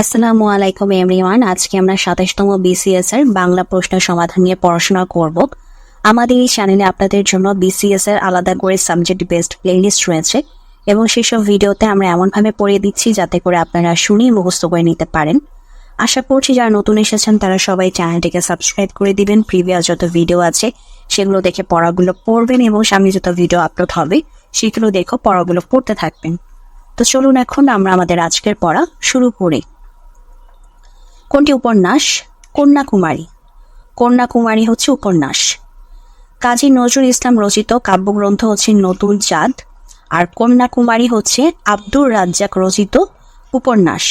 আসসালামু আলাইকুম এভরিওয়ান আজকে আমরা সাতাশতম বিসিএস এর বাংলা প্রশ্ন সমাধান নিয়ে পড়াশোনা করব। আমাদের এই চ্যানেলে আপনাদের জন্য বিসিএস এর আলাদা করে সাবজেক্ট বেসড প্লেলিস্ট রয়েছে এবং সেসব ভিডিওতে আমরা এমনভাবে পড়িয়ে দিচ্ছি যাতে করে আপনারা শুনেই মুখস্থ করে নিতে পারেন। আশা করছি যারা নতুন এসেছেন, তারা সবাই চ্যানেলটিকে সাবস্ক্রাইব করে দিবেন। প্রিভিয়াস যত ভিডিও আছে, সেগুলো দেখে পড়াগুলো পড়বেন এবং সামনে যত ভিডিও আপলোড হবে, সেগুলো দেখো পড়াগুলো পড়তে থাকবেন। তো চলুন এখন আমরা আমাদের আজকের পড়া শুরু করি। কোনটি উপন্যাস? কন্যাকুমারী। কন্যাকুমারী হচ্ছে উপন্যাস। কাজী নজরুল ইসলাম রচিত কাব্যগ্রন্থ হচ্ছে নতুন চাঁদ, আর কন্যাকুমারী হচ্ছে আব্দুর রাজ্জাক রচিত উপন্যাস।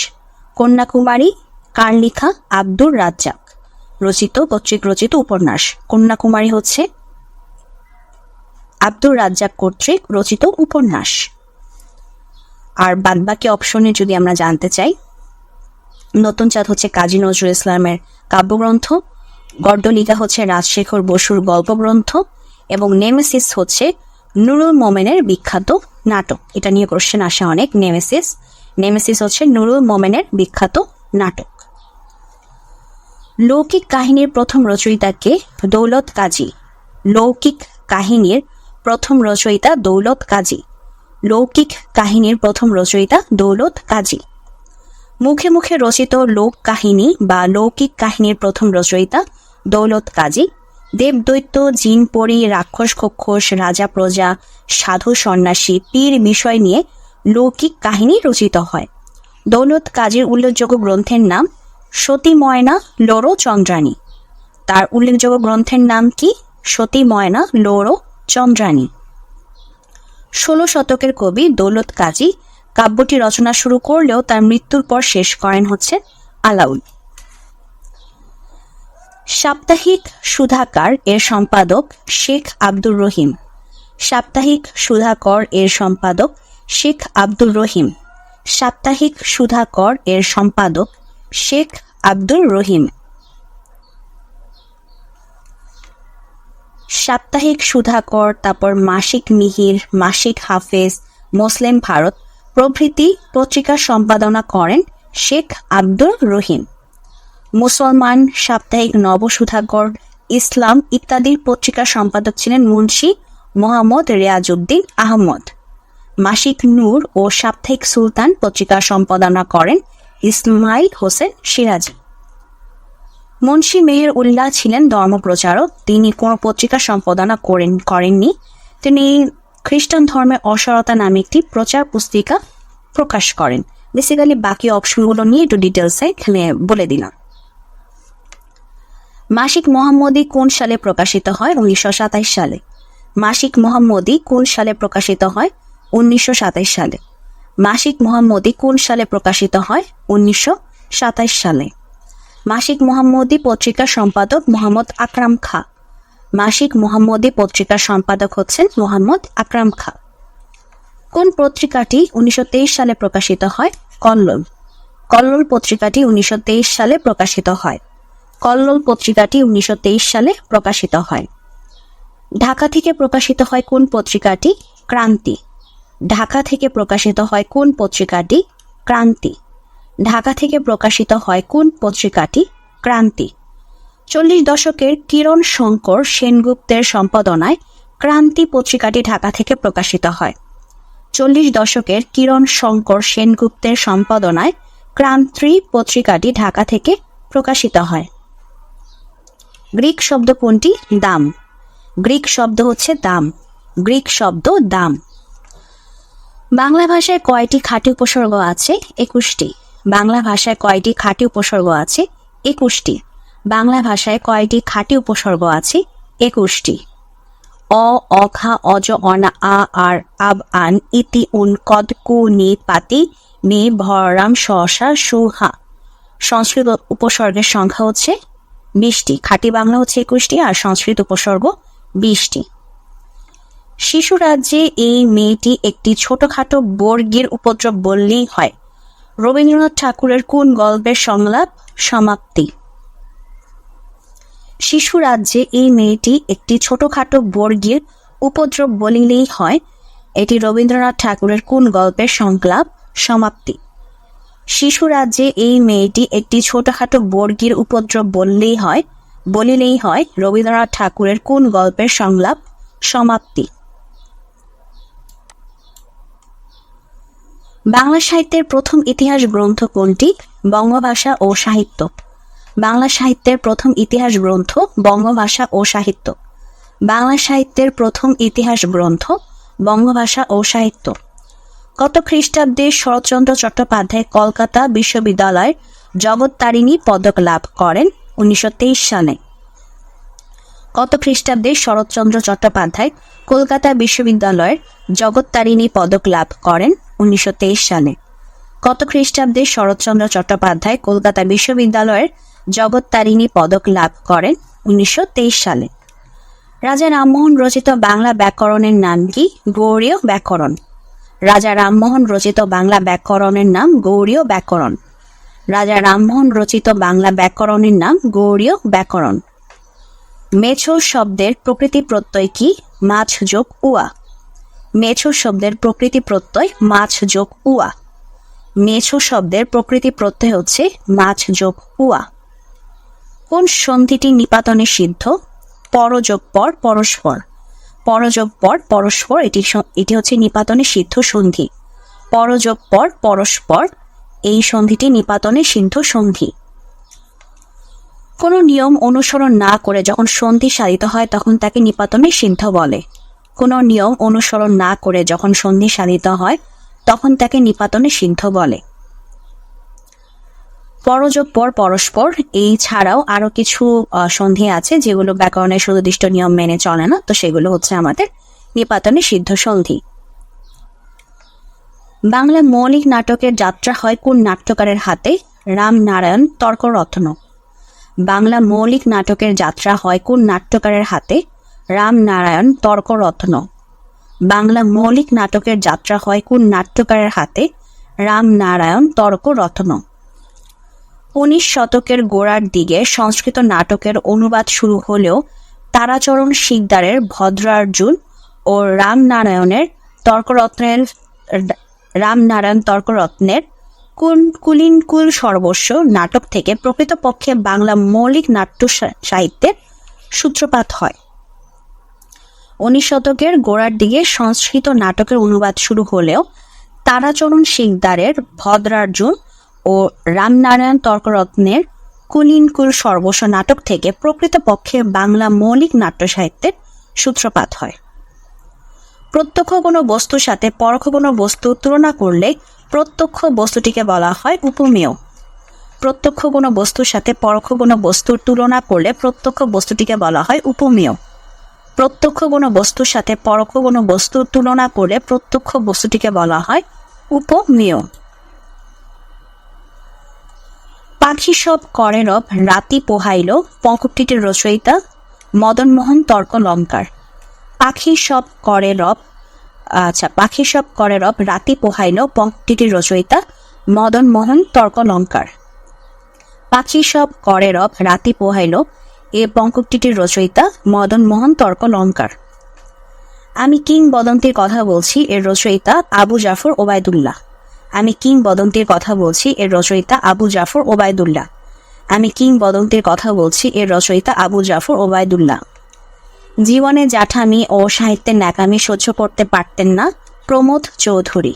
কন্যাকুমারী, কার লেখা? আব্দুর রাজ্জাক রচিত কর্তৃক রচিত উপন্যাস। কন্যাকুমারী হচ্ছে আব্দুর রাজ্জাক কর্তৃক রচিত উপন্যাস। আর বাদবাকি অপশনে যদি আমরা জানতে চাই নতুন চাঁদ হচ্ছে কাজী নজরুল ইসলামের কাব্যগ্রন্থ গড্ডলিকা হচ্ছে রাজশেখর বসুর গল্পগ্রন্থ এবং নেমেসিস হচ্ছে নুরুল মোমেনের বিখ্যাত নাটক। এটা নিয়ে কোশ্চেন আসে অনেক, নেমেসিস। নেমেসিস হচ্ছে নুরুল মোমেনের বিখ্যাত নাটক। লৌকিক কাহিনীর প্রথম রচয়িতাকে দৌলত কাজী। লৌকিক কাহিনীর প্রথম রচয়িতা দৌলত কাজী। লৌকিক কাহিনীর প্রথম রচয়িতা দৌলত কাজী। মুখে মুখে রচিত লোক কাহিনী বা লৌকিক কাহিনীর প্রথম রচয়িতা দৌলত কাজী, দেবদৈত্য, জিন পরি, রাক্ষস খক্ষস, রাজা প্রজা, সাধু সন্ন্যাসী, পীর বিষয় নিয়ে লৌকিক কাহিনী রচিত হয়। দৌলত কাজীর উল্লেখযোগ্য গ্রন্থের নাম সতী ময়না লোরো চন্দ্রানী তার উল্লেখযোগ্য গ্রন্থের নাম কি? সতী ময়না লোরো চন্দ্রানী ষোলো শতকের কবি দৌলত কাজী কাব্যটি রচনা শুরু করলেও তার মৃত্যুর পর শেষ করেন হচ্ছে আলাউল। সাপ্তাহিক সুধাকার এর সম্পাদক শেখ আব্দুর রহিম। সাপ্তাহিক সুধাকর এর সম্পাদক শেখ আব্দুর রহিম। সাপ্তাহিক সুধাকর এর সম্পাদক শেখ আব্দুর রহিম। সাপ্তাহিক সুধাকর, তারপর মাসিক মিহির, মাসিক হাফেজ, মুসলিম ভারত প্রভৃতি পত্রিকা সম্পাদনা করেন শেখ আব্দুর রহিম। মুসলমান, সাপ্তাহিক নবসুধাকর, ইসলাম ইত্যাদির পত্রিকা সম্পাদক ছিলেন মুন্সি মোহাম্মদ রেয়াজউদ্দিন আহমদ। মাসিক নূর ও সাপ্তাহিক সুলতান পত্রিকা সম্পাদনা করেন ইসমাইল হোসেন সিরাজি। মুন্সি মেহের উল্লাহ ছিলেন ধর্মপ্রচারক। তিনি কোনো পত্রিকা সম্পাদনা করেন, করেননি। তিনি খ্রিস্টান ধর্মে অসারতা নামে একটি প্রচার পুস্তিকা প্রকাশ করেন। বেসিক্যালি বাকি অপশনগুলো নিয়ে একটু ডিটেলসে এখানে বলে দিলাম। মাসিক মোহাম্মদী কোন সালে প্রকাশিত হয়? উনিশশো সালে। মাসিক মোহাম্মদী কোন সালে প্রকাশিত হয়? উনিশশো সালে। মাসিক মোহাম্মদী কোন সালে প্রকাশিত হয়? উনিশশো সালে। মাসিক মোহাম্মদী পত্রিকার সম্পাদক মোহাম্মদ আকরাম খা। মাসিক মোহাম্মদী পত্রিকার সম্পাদক হচ্ছেন মোহাম্মদ আকরাম খা। কোন পত্রিকাটি উনিশশো তেইশ সালে প্রকাশিত হয়? কল্লোল। কল্লোল পত্রিকাটি উনিশশো তেইশ সালে প্রকাশিত হয়। কল্লোল পত্রিকাটি উনিশশো তেইশ সালে প্রকাশিত হয়। ঢাকা থেকে প্রকাশিত হয় কোন পত্রিকাটি? ক্রান্তি। ঢাকা থেকে প্রকাশিত হয় কোন পত্রিকাটি? ক্রান্তি। ঢাকা থেকে প্রকাশিত হয় কোন পত্রিকাটি? ক্রান্তি। চল্লিশ দশকের কিরণ শঙ্কর সেনগুপ্তের সম্পাদনায় ক্রান্তি পত্রিকাটি ঢাকা থেকে প্রকাশিত হয়। চল্লিশ দশকের কিরণ শঙ্কর সেনগুপ্তের সম্পাদনায় ক্রান্তি পত্রিকাটি ঢাকা থেকে প্রকাশিত হয়। গ্রিক শব্দ কোনটি? দাম। গ্রিক শব্দ হচ্ছে দাম। গ্রিক শব্দ দাম। বাংলা ভাষায় কয়টি খাঁটি উপসর্গ আছে? একুশটি। বাংলা ভাষায় কয়টি খাঁটি উপসর্গ আছে? একুশটি। বাংলা ভাষায় কয়টি খাঁটি উপসর্গ আছে? একুশটি। অ অখা অজ অনা আ, আর, আব, আন ইতি উন, কদ, কু, নি পাতি মে ভরাম সসা সুহা সংস্কৃত উপসর্গের সংখ্যা হচ্ছে বিশটি। খাঁটি বাংলা হচ্ছে একুশটি আর সংস্কৃত উপসর্গ বিশটি। শিশু রাজ্যে এই মেয়েটি একটি ছোটখাটো বর্গের উপদ্রব বললেই হয়। রবীন্দ্রনাথ ঠাকুরের কোন গল্পের সংলাপ সমাপ্তি? শিশু রাজ্যে এই মেয়েটি একটি ছোটখাটো বর্গের উপদ্রব বলিলেই হয়। এটি রবীন্দ্রনাথ ঠাকুরের কোন গল্পের সংলাপ? সমাপ্তি। শিশু রাজ্যে এই মেয়েটি একটি ছোটখাটো বর্গীর উপদ্রব বললেই হয়, বলিলেই হয় রবীন্দ্রনাথ ঠাকুরের কোন গল্পের সংলাপ? সমাপ্তি। বাংলা সাহিত্যের প্রথম ইতিহাস গ্রন্থ কোনটি? বঙ্গভাষা ও সাহিত্য। বাংলা সাহিত্যের প্রথম ইতিহাস গ্রন্থ, বঙ্গভাষা ও সাহিত্য। বাংলা সাহিত্যের প্রথম ইতিহাস গ্রন্থ, বঙ্গভাষা ও সাহিত্য। কত খ্রিস্টাব্দে শরৎচন্দ্র চট্টোপাধ্যায় কলকাতা বিশ্ববিদ্যালয়ের জগত্তারিণী পদক লাভ করেন উনিশশো তেইশ সালে। কত খ্রিস্টাব্দে শরৎচন্দ্র চট্টোপাধ্যায় কলকাতা বিশ্ববিদ্যালয়ের জগত্তারিণী পদক লাভ করেন উনিশশো তেইশ সালে। কত খ্রিস্টাব্দে শরৎচন্দ্র চট্টোপাধ্যায় কলকাতা বিশ্ববিদ্যালয়ের জগত্তারিণী পদক লাভ করেন উনিশশো তেইশ সালে। রাজা রামমোহন রচিত বাংলা ব্যাকরণের নাম কি? গৌরীয় ব্যাকরণ। রাজা রামমোহন রচিত বাংলা ব্যাকরণের নাম গৌরীয় ব্যাকরণ। রাজা রামমোহন রচিত বাংলা ব্যাকরণের নাম গৌরীয় ব্যাকরণ। মেছো শব্দের প্রকৃতি প্রত্যয় কি? মাছ যোগ উয়া। মেছো শব্দের প্রকৃতি প্রত্যয় মাছ যোগ উয়া। মেছো শব্দের প্রকৃতি প্রত্যয় হচ্ছে মাছ যোগ উয়া। কোন সন্ধিটি নিপাতনে সিদ্ধ? পরযোগ পর পরস্পর। পরযোগ পর পরস্পর, এটি এটি হচ্ছে নিপাতনে সিদ্ধ সন্ধি। পরযোগ পর পরস্পর, এই সন্ধিটি নিপাতনে সিদ্ধ সন্ধি। কোনো নিয়ম অনুসরণ না করে যখন সন্ধি সাধিত হয়, তখন তাকে নিপাতনে সিদ্ধ বলে। কোনো নিয়ম অনুসরণ না করে যখন সন্ধি সাধিত হয়, তখন তাকে নিপাতনে সিদ্ধ বলে। পরযোগ পর পরস্পর, এই ছাড়াও আরও কিছু সন্ধি আছে যেগুলো ব্যাকরণের সুনির্দিষ্ট নিয়ম মেনে চলে না, তো সেগুলো হচ্ছে আমাদের নিপাতনে সিদ্ধ সন্ধি। বাংলা মৌলিক নাটকের যাত্রা হয় কোন নাট্যকারের হাতে? রামনারায়ণ তর্করত্ন। বাংলা মৌলিক নাটকের যাত্রা হয় কোন নাট্যকারের হাতে? রামনারায়ণ তর্করত্ন। বাংলা মৌলিক নাটকের যাত্রা হয় কোন নাট্যকারের হাতে? রামনারায়ণ তর্করত্ন। উনিশ শতকের গোড়ার দিকে সংস্কৃত নাটকের অনুবাদ শুরু হলেও তারাচরণ শিকদারের ভদ্রার্জুন ও রামনারায়ণের তর্করত্নের রামনারায়ণ তর্করত্নের কুলিনকুল সর্বস্ব নাটক থেকে প্রকৃতপক্ষে বাংলা মৌলিক নাট্য সাহিত্যের সূত্রপাত হয়। উনিশ শতকের গোড়ার দিকে সংস্কৃত নাটকের অনুবাদ শুরু হলেও তারাচরণ শিকদারের ভদ্রার্জুন ও রামনারায়ণ তর্করত্নের কুলিনকুল সর্বস্ব নাটক থেকে প্রকৃতপক্ষে বাংলা মৌলিক নাট্য সাহিত্যের সূত্রপাত হয়। প্রত্যক্ষ কোনো বস্তুর সাথে পরোক্ষ কোনো বস্তু তুলনা করলে প্রত্যক্ষ বস্তুটিকে বলা হয় উপমেয়। প্রত্যক্ষ কোনো বস্তুর সাথে পরোক্ষ কোনো বস্তুর তুলনা করলে প্রত্যক্ষ বস্তুটিকে বলা হয় উপমেয়। প্রত্যক্ষ কোনো বস্তুর সাথে পরোক্ষ কোনো বস্তুর তুলনা করলে প্রত্যক্ষ বস্তুটিকে বলা হয় উপমেয়। পাখি সব করে রব, রাতি পোহাইল পঙ্কটিটির রচয়িতা মদনমোহন তর্ক লঙ্কার পাখি সব করে রব আচ্ছা পাখি সব করে রব, রাতি পোহাইল পঙ্কটিটির রচয়িতা মদনমোহন তর্ক লঙ্কার পাখি সব করে রব, রাতি পোহাইল, এ পঙ্কটিটির রচয়িতা মদনমোহন তর্ক লঙ্কার আমি কিংবদন্তির কথা বলছি, এর রচয়িতা আবু জাফর ওবায়দুল্লাহ। আমি কিংবদন্তির কথা বলছি, এর রচয়িতা আবু জাফর ওবায়দুল্লাহ। আমি কিংবদন্তির কথা বলছি, এর রচয়িতা আবু জাফর ওবায়দুল্লাহ। জীবনে জাঠামি ও সাহিত্যের ন্যাকামি সহ্য করতে পারতেন না, প্রমোদ চৌধুরী।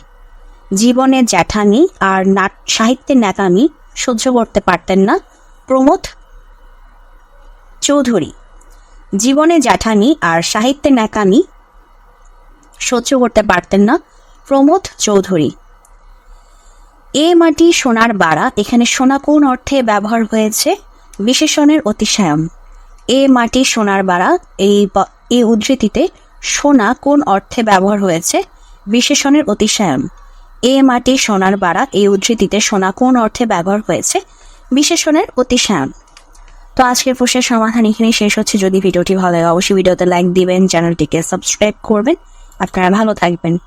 জীবনে জ্যাঠামি আর নাট, সাহিত্যের ন্যাকামি সহ্য করতে পারতেন না, প্রমোদ চৌধুরী। জীবনে জ্যাঠামি আর সাহিত্যের ন্যাকামি সহ্য করতে পারতেন না, প্রমোদ চৌধুরী। এ মাটি সোনার বাড়া, এখানে সোনা কোন অর্থে ব্যবহার হয়েছে? বিশেষণের অতিশায়ন। এ মাটি সোনার বাড়া, এই এই উদ্ধৃতিতে সোনা কোন অর্থে ব্যবহার হয়েছে? বিশেষণের অতিশায়ন। এ মাটি সোনার বাড়া, এই উদ্ধৃতিতে সোনা কোন অর্থে ব্যবহার হয়েছে? বিশেষণের অতিশায়ন। তো আজকের প্রশ্নের সমাধান এখানেই শেষ হচ্ছে। যদি ভিডিওটি ভালো লাগে, অবশ্যই ভিডিওতে লাইক দিবেন, চ্যানেলটিকে সাবস্ক্রাইব করবেন। আপনারা ভালো থাকবেন।